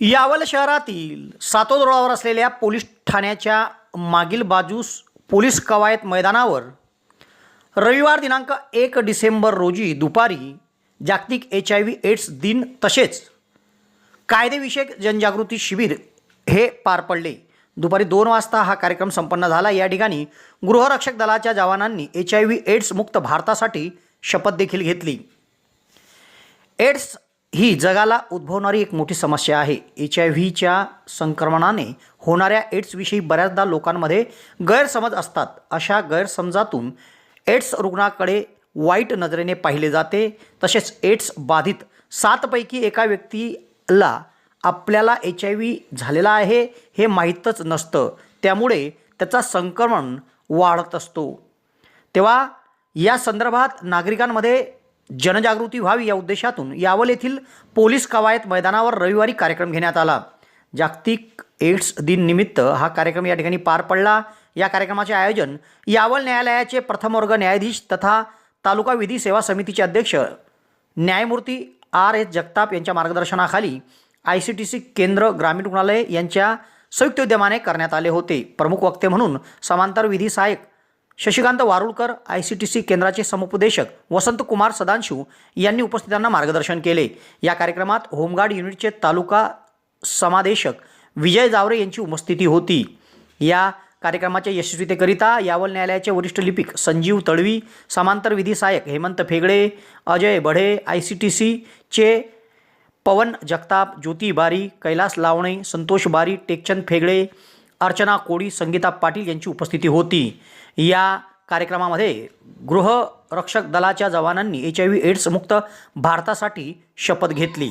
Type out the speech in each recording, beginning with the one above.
यावल शहरातील सातोद रोडावर असलेल्या पोलीस ठाण्याच्या मागील बाजूस पोलीस कवायत मैदानावर रविवार दिनांक एक डिसेंबर रोजी दुपारी जागतिक एच आय व्ही एड्स दिन तसेच कायदेविषयक जनजागृती शिबिर हे पार पडले. दुपारी दोन वाजता हा कार्यक्रम संपन्न झाला. या ठिकाणी गृहरक्षक दलाच्या जवानांनी एच आय व्ही एड्स मुक्त भारतासाठी शपथ देखील घेतली. एड्स ही जगाला उद्भवणारी एक मोठी समस्या आहे. एच आय व्हीच्या संक्रमणाने होणाऱ्या एड्सविषयी बऱ्याचदा लोकांमध्ये गैरसमज असतात. अशा गैरसमजातून एड्स रुग्णाकडे वाईट नजरेने पाहिले जाते. तसेच एड्स बाधित सातपैकी एका व्यक्तीला आपल्याला एच आय व्ही झालेला आहे हे माहीतच नसतं. त्यामुळे त्याचा संक्रमण वाढत असतो. तेव्हा या संदर्भात नागरिकांमध्ये जनजागृती व्हावी या उद्देशातून यावल येथील पोलीस कवायत मैदानावर रविवारी कार्यक्रम घेण्यात आला. जागतिक एड्स दिन निमित्त हा कार्यक्रम या ठिकाणी पार पडला. या कार्यक्रमाचे आयोजन यावल न्यायालयाचे प्रथम वर्ग न्यायाधीश तथा तालुका विधी सेवा समितीचे अध्यक्ष न्यायमूर्ती आर एस जगताप यांच्या मार्गदर्शनाखाली आय सी टी सी केंद्र ग्रामीण रुग्णालय यांच्या संयुक्त उद्यमाने करण्यात आले होते. प्रमुख वक्ते म्हणून समांतर विधी सहाय्यक Shashikant Warulkar I C T C केंद्राचे समुपदेशक वसंतकुमार सदांशू यांनी उपस्थितांना मार्गदर्शन केले. या कार्यक्रमात होमगार्ड युनिटचे तालुका समादेशक विजय जावरे यांची उपस्थिती होती. या कार्यक्रमाच्या यशस्वीतेकरिता यावल न्यायालयाचे वरिष्ठ लिपिक संजीव तळवी समांतर विधी सहाय्यक Hemant Phegade Ajay Badhe I C T सीचे पवन जगताप ज्योती बारी कैलास लावणे संतोष बारी टेकचंद फेगडे अर्चना कोळी संगीता पाटील यांची उपस्थिती होती. या कार्यक्रमामध्ये गृहरक्षक दलाच्या जवानांनी एच आय व्ही एड्स मुक्त भारतासाठी शपथ घेतली.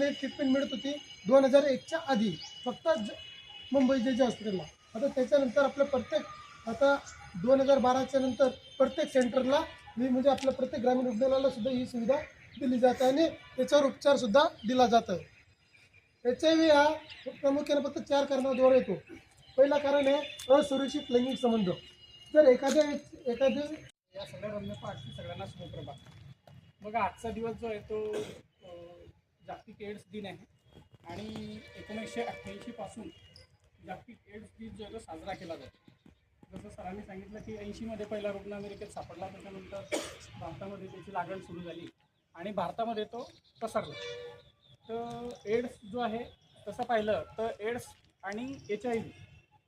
त्याने ट्रीटमेंट मिळत होती दोन हजार एकच्या आधी. फक्त मुंबई जे जे हॉस्पिटलला आता त्याच्यानंतर आपलं प्रत्येक आता दोन हजार बाराच्या नंतर प्रत्येक सेंटरला मी म्हणजे आपल्या प्रत्येक ग्रामीण रुग्णालयाला सुद्धा ही सुविधा दिली जाते आणि त्याच्यावर उपचारसुद्धा दिला जातो. एच आय व्ही हा प्रामुख्याने फक्त चार कारणाद्वारे येतो. पहिला कारण आहे असुरक्षित लैंगिक संबंध. जर एखाद्या एखाद्या या सगळ्या रम्यपाठी सगळ्यांना सुप्रभात. बघा आजचा दिवस जो आहे तो जागतिक एड्स दिन आहे. आणि एकोणीसशे अठ्ठ्याऐंशीपासून जागतिक एड्स दिन जो आहे साजरा केला जातो. जसं सरांनी सांगितलं की ऐंशीमध्ये पहिला रुग्ण अमेरिकेत सापडला त्याच्यानंतर भारतामध्ये त्याची लागण सुरू झाली आणि भारतामध्ये तो पसरला. तर एड्स जो आहे तसं पाहिलं तर एड्स आणि एच आय व्ही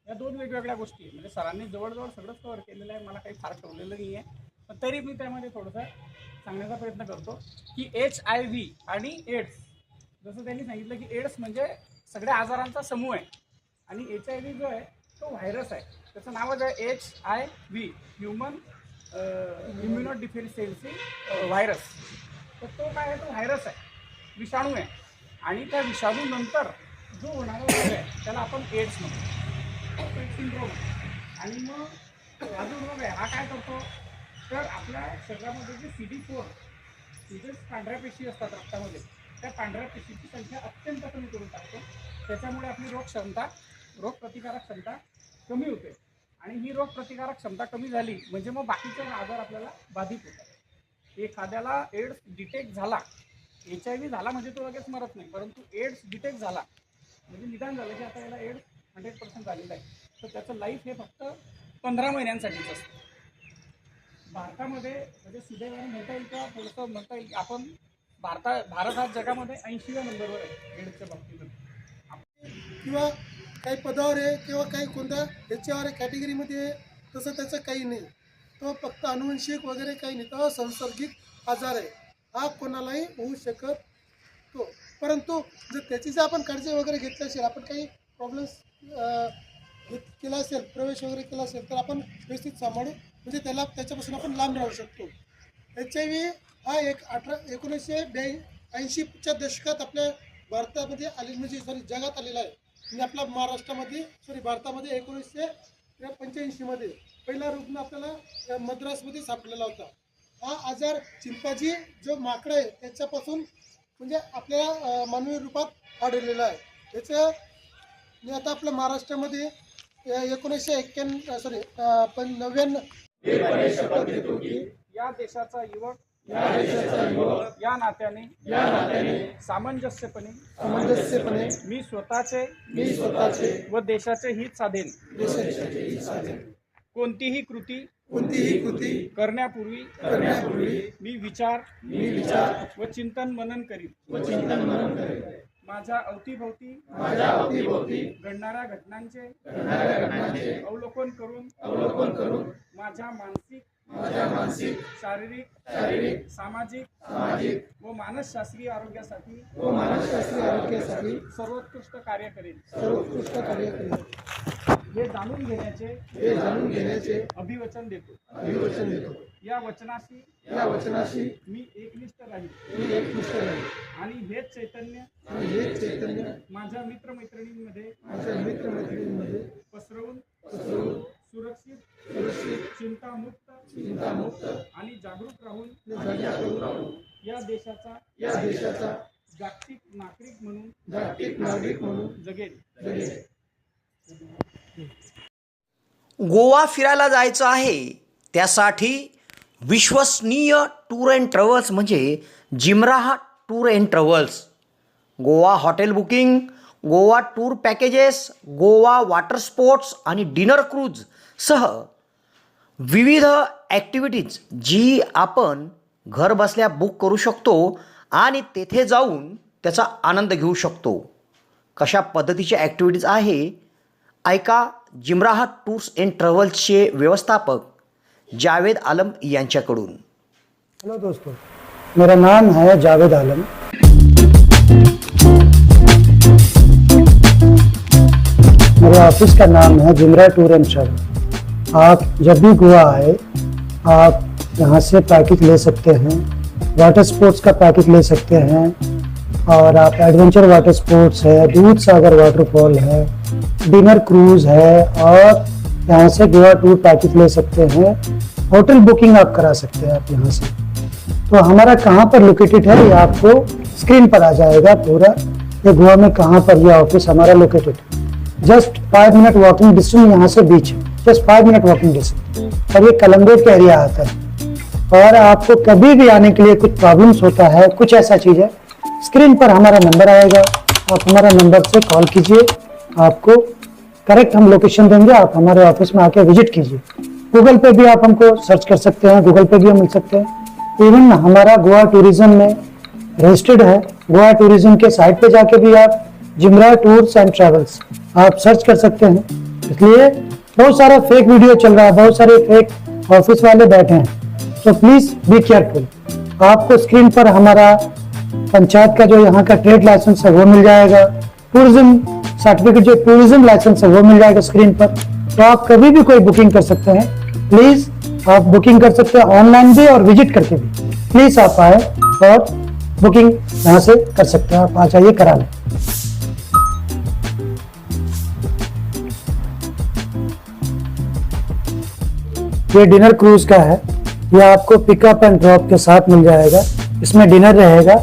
या दोन वेगवेगळ्या गोष्टी आहेत. म्हणजे सरांनी जवळजवळ सगळंच कवर केलेलं आहे. मला काही फार ठेवलेलं नाही आहे पण तरी मी त्यामध्ये थोडंसं सांगण्याचा प्रयत्न करतो की एच आय व्ही आणि एड्स जसं त्यांनी सांगितलं की एड्स म्हणजे सगळ्या आजारांचा समूह आहे. आणि एच आय व्ही जो आहे तो व्हायरस आहे. त्याचं नावच आहे H I V human immunodeficiency virus तर तो काय आहे? तो व्हायरस आहे. विषाणू आहे. आणि त्या विषाणूनंतर जो होणारा रोग आहे त्याला आपण एड्स म्हणतो. सिंड्रोम आणि मग हा जो रोग आहे. हा काय करतो? तर आपल्या शरीरामध्ये जे सी डी फोर जे पांढऱ्या पेशी असतात रक्तामध्ये त्या पांढऱ्या पेशीची संख्या अत्यंत कमी करून टाकतो. त्याच्यामुळे आपली रोग क्षमता रोग प्रतिकारक क्षमता कमी होते. आणि ही रोग प्रतिकारक क्षमता कमी झाली म्हणजे मग बाकीचे आजार आपल्याला बाधित होतात. एखाद्याला एड्स डिटेक्ट झाला एच आय व्ही झाला म्हणजे तो लगेच मरत नाही परंतु एड्स डिटेक्ट झाला म्हणजे निदान झालं की आता याला एड्स हंड्रेड पर्सेंट झालेलं आहे. तर त्याचं लाईफ हे फक्त पंधरा महिन्यांसाठीच असतं. भारतामध्ये म्हणजे सुदैवाने म्हणता येईल किंवा थोडंसं म्हणता येईल की आपण भारता भारत हा जगामध्ये ऐंशीव्या नंबरवर आहे एड्सच्या बाबतीमध्ये. किंवा काही पदावर आहे किंवा काही कोणत्या ह्याच्यावर आहे कॅटेगरीमध्ये आहे तसं त्याचं काही नाही. तो फक्त अनुवंशिक वगैरे काही नाही. तो संसर्गिक आजार आहे. हा कोणालाही होऊ शकत तो. परंतु जर त्याची जर आपण काळजी वगैरे घेतली असेल आपण काही प्रॉब्लेम्स केला असेल प्रवेश वगैरे केला असेल तर आपण व्यवस्थित सांभाळू. म्हणजे त्याला त्याच्यापासून आपण लांब राहू शकतो. एच आय व्ही हा एक अठरा एकोणीसशे ब्या ऐंशीच्या दशकात आपल्या भारतामध्ये आले म्हणजे सॉरी जगात आलेला आहे. म्हणजे आपल्या महाराष्ट्रामध्ये सॉरी भारतामध्ये एकोणीसशे पंच्याऐंशीमध्ये पहिला रुग्ण आपल्याला मद्रासमध्ये सापडलेला होता. हा आजार चिंपाजी जो माकडा आहे त्याच्यापासून म्हणजे आपल्या मानवी रूपात आढळलेला आहे. त्याचं आता आपल्या महाराष्ट्रामध्ये एकोणीसशे एक्क्याण्णव सॉरी पण नव्याण्णव या देशाचा युवक या नात्याने या नात्याने सामंजस्यपणे सामंजस्यपणे मी स्वतःचे मी स्वतःचे व देशाचे हित साधेन. देशाचे कोणतीही कृती कोणतीही कृती करण्यापूर्वी करण्यापूर्वी मी विचार मी विचार व चिंतन मनन करीन. व चिंतन मनन करेन. माझ्या अवतीभोवती माझ्या अवतीभोवती घडणाऱ्या घटनांचे घडणाऱ्या घटनांचे अवलोकन करून अवलोकन करून माझ्या मानसिक माझ्या मानसिक शारीरिक शारीरिक सामाजिक सामाजिक व मानसशास्त्रीय आरोग्यासाठी व मानसशास्त्रीय आरोग्यासाठी सर्वोत्कृष्ट कार्य करेन. सर्वोत्कृष्ट कार्य करेन. हे जाणून घेण्याचे हे जाणून घेण्याचे अभिवचन देतो. अभिवचन देतो. या वचनाशी या वचनाशी मी एकनिष्ठ राहील मी एकनिष्ठ राहील हेच चैतन्य आणि हे चैतन्य. माझ्या मित्रमैत्रिणींमध्ये माझ्या मित्रमैत्रिणींमध्ये पसरवून पसरवून सुरक्षित सुरक्षित चिंतामुक्त चिंतामुक्त आणि जागरूक राहून आणि जागरूक राहून या देशाचा या देशाचा जागतिक नागरिक म्हणून जागतिक नागरिक म्हणून जगेल. जगेल. गोवा फिरायला जायचं आहे. त्यासाठी विश्वसनीय टूर अँड ट्रॅव्हल्स म्हणजे Jimraha tour and travels Goa hotel booking Goa tour packages Goa water sports आणि डिनर क्रूज सह विविध ॲक्टिव्हिटीज जी आपण घर बसल्या बुक करू शकतो आणि तेथे जाऊन त्याचा आनंद घेऊ शकतो. कशा पद्धतीच्या ॲक्टिव्हिटीज आहे? ऐका जिमराहा टूर्स अँड ट्रॅव्हल्सचे व्यवस्थापक जावेद आलम यांच्याकडून. हॅलो दोस्तों. मेरा नाम है जावेद आलम। मेरे ऑफ़िस का नाम है जिमरा टूर एंड ट्रैवल। आप जब भी गोवा आए, आप यहाँ से पैकेज ले सकते हैं, वाटर स्पोर्ट्स का पैकेज ले सकते हैं, और आप एडवेंचर वाटर स्पोर्ट्स है, दूध सागर वाटरफॉल है, डिनर क्रूज है, और यहाँ से गोवा टूर पैकेज ले सकते हैं। होटल बुकिंग आप करा सकते हैं आप यहाँ से। तो हमारा कहाँ पर लोकेटेड है, ये आपको स्क्रीन पर आ जाएगा पूरा। ये गोवा में कहाँ पर यह ऑफ़िस हमारा लोकेटेड है। Just five minute walking distance यहाँ से बीच है। Just five minute walking distance और ये कलम्बो का एरिया आता है। और आपको कभी भी आने के लिए कुछ प्रॉब्लम्स होता है, कुछ ऐसा चीज़ है स्क्रीन पर हमारा नंबर आएगा। आप हमारा नंबर से कॉल कीजिए। आपको करेक्ट हम लोकेशन देंगे। आप हमारे ऑफ़िस में आके विज़िट कीजिए। गूगल पे भी आप हमको सर्च कर सकते हैं। गूगल पे भी हम मिल सकते हैं। इवन हमारा गोवा टूरिज़्म में रजिस्टर्ड है। गोवा टूरिज़्म के साइट पे जाके भी आप जिमरा टूर्स एंड ट्रेवल्स आप सर्च कर सकते हैं। इसलिए बहुत सारा फेक वीडियो चल रहा है, बहुत सारे फेक ऑफ़िस वाले बैठे हैं। तो प्लीज़ बी केयरफुल आपको स्क्रीन पर हमारा पंचायत का जो यहाँ का ट्रेड लाइसेंस है, वो मिल जाएगा। टूरिज़्म सर्टिफिकेट जो टूरिज़्म लाइसेंस है, वो मिल जाएगा स्क्रीन पर। तो आप कभी भी कोई बुकिंग कर सकते हैं। प्लीज़ आप बुकिंग कर सकते हैं ऑनलाइन भी और विज़िट करके भी। प्लीज़ आप आए और बुकिंग यहाँ से कर सकते हैं। आप आ जाइए, करा लें। ये डिनर क्रूज का है। ये आपको पिकअप एंड ड्रॉप के साथ मिल जाएगा। इसमें डिनर रहेगा।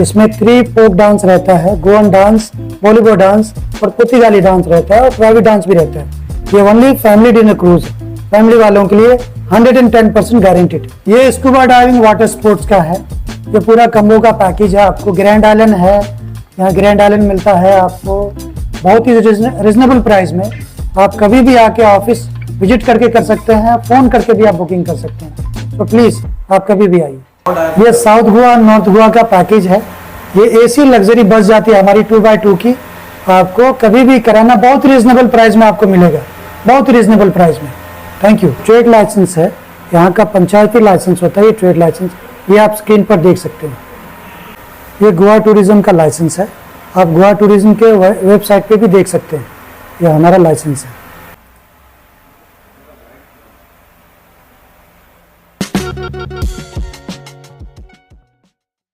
इसमें थ्री फोक डांस रहता है। गोवन डांस बॉलीवुड डांस और पुर्तगाली डांस रहता है और प्राइवेट डांस भी रहता है। ये only family dinner cruise family वालों के लिए 110 परसेंट गारंटेड ये स्कूबा डाइविंग वाटर स्पोर्ट्स का है। ये पूरा कम्बो का पैकेज है। आपको ग्रैंड आइलैंड है। यहाँ ग्रैंड आइलैंड मिलता है आपको। बहुत ही रिजनेबल प्राइस में। आप कभी भी आके ऑफ़िस विज़िट करके कर सकते हैं। फ़ोन करके भी आप बुकिंग कर सकते हैं। तो प्लीज़ आप कभी भी आइए। ये साउथ गोवा नॉर्थ गोवा का पैकेज है। ये एसी लग्जरी बस जाती है हमारी टू बाई टू की। आपको कभी भी कराना बहुत रीजनेबल प्राइस में आपको मिलेगा। बहुत रीजनेबल प्राइस में। थैंक यू ट्रेड लाइसेंस है। यहाँ का पंचायती लाइसेंस होता है, ये ट्रेड लाइसेंस ये आप स्क्रीन पर देख सकते हैं। ये गोवा टूरिज़्म का लाइसेंस है। आप गोवा टूरिज़्म के वेबसाइट पे भी देख सकते हैं। ये हमारा लाइसेंस है।